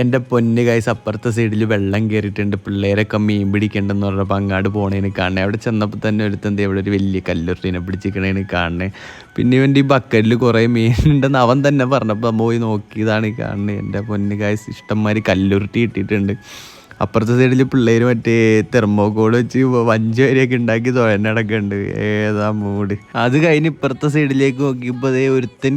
എന്റെ പൊന്ന് കൈസ് അപ്പുറത്തെ സൈഡിൽ വെള്ളം കയറിയിട്ടുണ്ട് പിള്ളേരൊക്കെ മീൻ പിടിക്കണ്ടെന്ന് പറഞ്ഞപ്പോൾ അങ്ങാട് പോണേന് കാണണേ. അവിടെ ചെന്നപ്പോൾ തന്നെ ഒരുത്തന്ത് ഇവിടെ ഒരു വലിയ കല്ലുരുട്ടീനെ പിടിച്ചിരിക്കണേന് കാണണേ. പിന്നെ ഇവന്റെ ഈ ബക്കറ്റിൽ കുറേ മീനുണ്ടെന്ന് അവൻ തന്നെ പറഞ്ഞപ്പോൾ പോയി നോക്കിയതാണ് ഈ കാണണേ. എന്റെ പൊന്ന് കായ്സ് ഇഷ്ടംമാതിരി കല്ലുരുട്ടി ഇട്ടിട്ടുണ്ട്. അപ്പുറത്തെ സൈഡിൽ പിള്ളേർ മറ്റേ തെർമോക്കോൾ വെച്ച് വഞ്ചി വരെയൊക്കെ ഉണ്ടാക്കി തുഴനടക്കുന്നുണ്ട് ഏതാ മൂഡ് അത് കഴിഞ്ഞ് ഇപ്പുറത്തെ സൈഡിലേക്ക് നോക്കിയപ്പോൾ അതേ ഒരുത്തൻ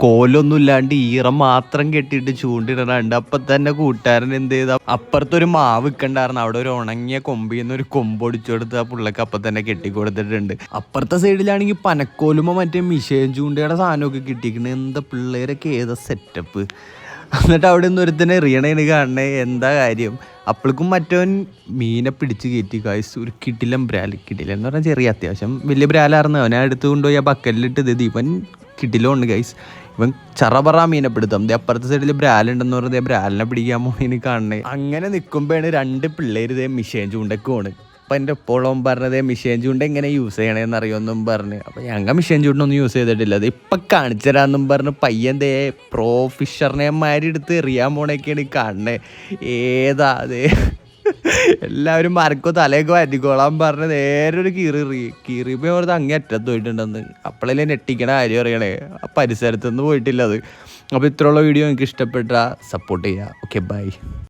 കോലൊന്നും ഇല്ലാണ്ട് ഈറം മാത്രം കെട്ടിയിട്ട് ചൂണ്ടിടണുണ്ട്. അപ്പൊ തന്നെ കൂട്ടുകാരൻ എന്ത് ചെയ്ത? അപ്പുറത്തൊരു മാവ് ഇക്കണ്ടായിരുന്നു. അവിടെ ഒരു ഉണങ്ങിയ കൊമ്പിൽ നിന്ന് ഒരു കൊമ്പ് കൊടുത്ത് ആ പുള്ളക്ക് അപ്പൊ തന്നെ കെട്ടി കൊടുത്തിട്ടുണ്ട് അപ്പുറത്തെ സൈഡിലാണെങ്കിൽ പനക്കോലുമോ മറ്റേ മിഷേൻ ചൂണ്ടയുടെ സാധനമൊക്കെ കിട്ടിയിരിക്കുന്നത് എന്താ പിള്ളേരൊക്കെ ഏതാ സെറ്റപ്പ് എന്നിട്ട് അവിടെ നിന്ന് ഒരുത്തനെ എറിയണേന് കാണണേ. എന്താ കാര്യം? അപ്പോഴേക്കും മറ്റവൻ മീനെ പിടിച്ച് കയറ്റി. കായ്സ് ഒരു കിടിലം ബ്രാൽ കിടിലം എന്ന് പറഞ്ഞാൽ ചെറിയ അത്യാവശ്യം. വലിയ ബ്രാലായിരുന്നു. അവനെ എടുത്തുകൊണ്ടുപോയി ആ ബക്കലിലിട്ട് ഇത് ഇവൻ കിടിലുണ്ട് ഗൈസ് ഇവൻ ചറപറ മീനെ പിടുത്തം. അപ്പുറത്തെ സൈഡിൽ ബ്രാലുണ്ടെന്ന് പറഞ്ഞത് ബ്രാലിനെ പിടിക്കാൻ പോണേന് കാണണേ. അങ്ങനെ നിൽക്കുമ്പോഴാണ് രണ്ട് പിള്ളേര് ഇതേ മിഷേൻ പോണ് അപ്പം എന്റെ എപ്പോഴും പറഞ്ഞത് മിഷേൻ ചൂണ്ട എങ്ങനെ യൂസ് ചെയ്യണമെന്ന് അറിയുമെന്നും പറഞ്ഞ്. അപ്പം ഞങ്ങൾ മിഷേൻ ചൂണ്ടൊന്നും യൂസ് ചെയ്തിട്ടില്ല. അത് ഇപ്പം കാണിച്ചു തരാമെന്നും പറഞ്ഞ് പയ്യൻ ദേ പ്രോ ഫിഷറിനെമാരി എടുത്ത് എറിയാൻ പോണേക്കാണ് കാണണേ. ഏതാ അതേ എല്ലാവരും മരക്കോ തലയൊക്കെ വറ്റിക്കോളാൻ പറഞ്ഞ് നേരെ ഒരു കീറി കീറിയപ്പോൾ ഓർത്ത് അങ്ങേ അറ്റത്ത് പോയിട്ടുണ്ടെന്ന്. അപ്പോഴല്ലേ നെട്ടിക്കണ കാര്യം അറിയണേ. ആ പരിസരത്തുനിന്ന് പോയിട്ടില്ല അത്. അപ്പോൾ ഇത്രയുള്ള വീഡിയോ നിങ്ങൾക്ക് ഇഷ്ടപ്പെട്ട സപ്പോർട്ട് ചെയ്യുക ഓക്കെ ബൈ